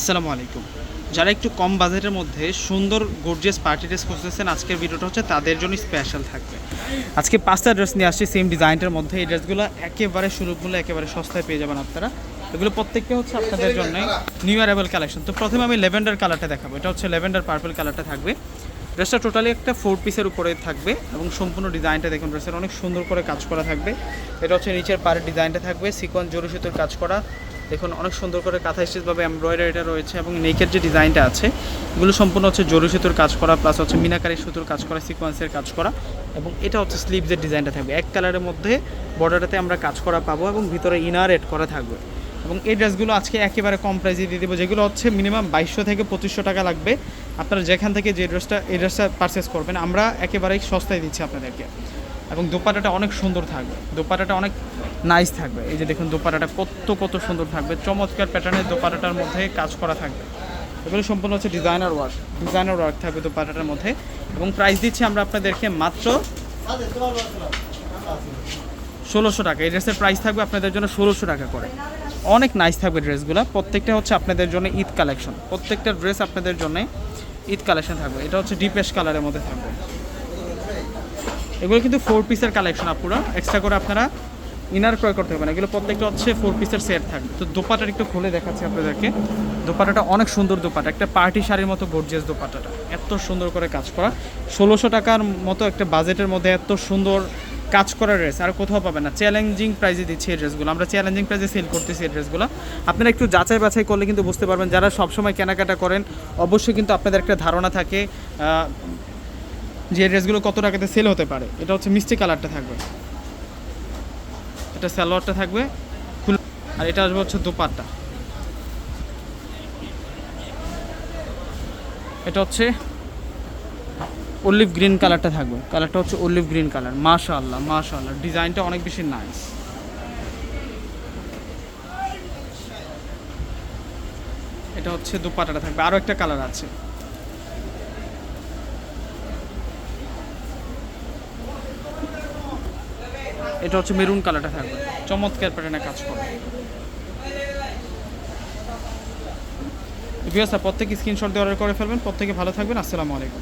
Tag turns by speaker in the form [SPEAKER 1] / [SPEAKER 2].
[SPEAKER 1] আসসালামু আলাইকুম। যারা একটু কম বাজেটের মধ্যে সুন্দর গর্জিয়াস পার্টি ড্রেস খুঁজতেছেন, আজকের ভিডিওটা হচ্ছে তাদের জন্য স্পেশাল থাকবে। আজকে পাঁচটা ড্রেস নিয়ে আসছি সেম ডিজাইনটার মধ্যে। এই ড্রেসগুলো একেবারে সুলভ মূল্যে, একেবারে সস্তায় পেয়ে যাবেন আপনারা। এগুলো প্রত্যেকটা হচ্ছে আপনাদের জন্য নিউ অ্যারাইভাল কালেকশন তো প্রথমে আমি লেভেন্ডার কালারটা দেখাবো। এটা হচ্ছে লেভেন্ডার পার্পল কালারটা থাকবে। ড্রেসটা টোটালি একটা ফোর পিসের উপরে থাকবে এবং সম্পূর্ণ ডিজাইনটা দেখুন ড্রেসের অনেক সুন্দর করে কাজ করা থাকবে। এটা হচ্ছে নিচের পাড়ের ডিজাইনটা থাকবে। সিকোয়েন্স জরি সুতোর কাজ করা। দেখুন, অনেক সুন্দর করে কাঁথা স্টিচভাবে এমব্রয়ডারিটা রয়েছে এবং নেকের যে ডিজাইনটা আছে, এগুলো সম্পূর্ণ হচ্ছে জরি সুতোর কাজ করা প্লাস হচ্ছে মিনাকারি সুতোর কাজ করা সিকোয়েন্সের কাজ করা এবং এটা হচ্ছে স্লিভসের ডিজাইনটা থাকবে। এক কালারের মধ্যে বর্ডারটাতে আমরা কাজ করা পাবো এবং ভিতরে ইনার এড করা থাকবে। এবং এই ড্রেসগুলো আজকে একেবারে কম প্রাইসে দিয়ে দেবো, যেগুলো হচ্ছে মিনিমাম বাইশশো থেকে পঁচিশশো টাকা লাগবে। আপনারা যেখান থেকে যে ড্রেসটা, এই ড্রেসটা পারচেস করবেন, আমরা একেবারেই সস্তায় দিচ্ছি আপনাদেরকে। এবং দোপাটাটা অনেক সুন্দর থাকবে। দোপাটাটা অনেক নাইস থাকবে। এই যে দেখুন দোপাটাটা কত কত সুন্দর থাকবে। চমৎকার প্যাটার্নের দোপাটাটার মধ্যে কাজ করা থাকবে। এগুলো সম্পূর্ণ হচ্ছে ডিজাইনার ওয়ার্ক ডিজাইনার ওয়ার্ক থাকবে দোপাটাটার মধ্যে। এবং প্রাইস দিচ্ছি আমরা আপনাদেরকে মাত্র ষোলোশো টাকা। এই ড্রেসের প্রাইস থাকবে আপনাদের জন্য ষোলোশো টাকা করে। অনেক নাইস থাকবে ড্রেসগুলো প্রত্যেকটা হচ্ছে আপনাদের জন্য ঈদ কালেকশন প্রত্যেকটা ড্রেস আপনাদের জন্য ঈদ কালেকশন থাকবে। এটা হচ্ছে ডিপেশ কালারের মধ্যে থাকবে। এগুলো কিন্তু ফোর পিসের কালেকশন আপুরা এক্সট্রা করে আপনারা ইনার ক্রয় করতে পারবেন। এগুলো প্রত্যেকটা হচ্ছে ফোর পিসের সেট থাকবে তো দোপাটার একটু খুলে দেখাচ্ছি আপনাদেরকে। দোপাটাটা অনেক সুন্দর দোপাটা। একটা পার্টি শাড়ির মতো গর্জিয়াস দোপাটাটা। এত সুন্দর করে কাজ করা। ষোলোশো টাকার মতো একটা বাজেটের মধ্যে এত সুন্দর কাজ করা ড্রেস আর কোথাও পাবেন না। চ্যালেঞ্জিং প্রাইজে দিচ্ছি এই ড্রেসগুলো আমরা চ্যালেঞ্জিং প্রাইজে সেল করতেছি এই ড্রেসগুলো আপনারা একটু যাচাই বাছাই করলে কিন্তু বুঝতে পারবেন। যারা সবসময় কেনাকাটা করেন, অবশ্যই কিন্তু আপনাদের একটা ধারণা থাকে। যে ড্রেসগুলো কত টাকাতে সেল হতে পারে, এটা হচ্ছে মিষ্টি কালারটা থাকবে। এটা সালোয়ারটা থাকবে আর এটা আসবে হচ্ছে দোপাট্টা। এটা হচ্ছে অলিভ গ্রিন কালারটা থাকবে, কালারটা হচ্ছে অলিভ গ্রিন কালার, মাশাআল্লাহ মাশাআল্লাহ, ডিজাইনটা অনেক বেশি নাইস এটা হচ্ছে দোপাট্টাটা থাকবে আরও একটা কালার আছে। এটা হচ্ছে মেরুন কালারটা থাকবে। চমৎকার প্যাটার্নে কাজ করবে ভিউয়ার্স প্রত্যেকে স্ক্রিনশট দিয়ে অর্ডার করে ফেলবেন। প্রত্যেকে ভালো থাকবেন। আসসালামু আলাইকুম।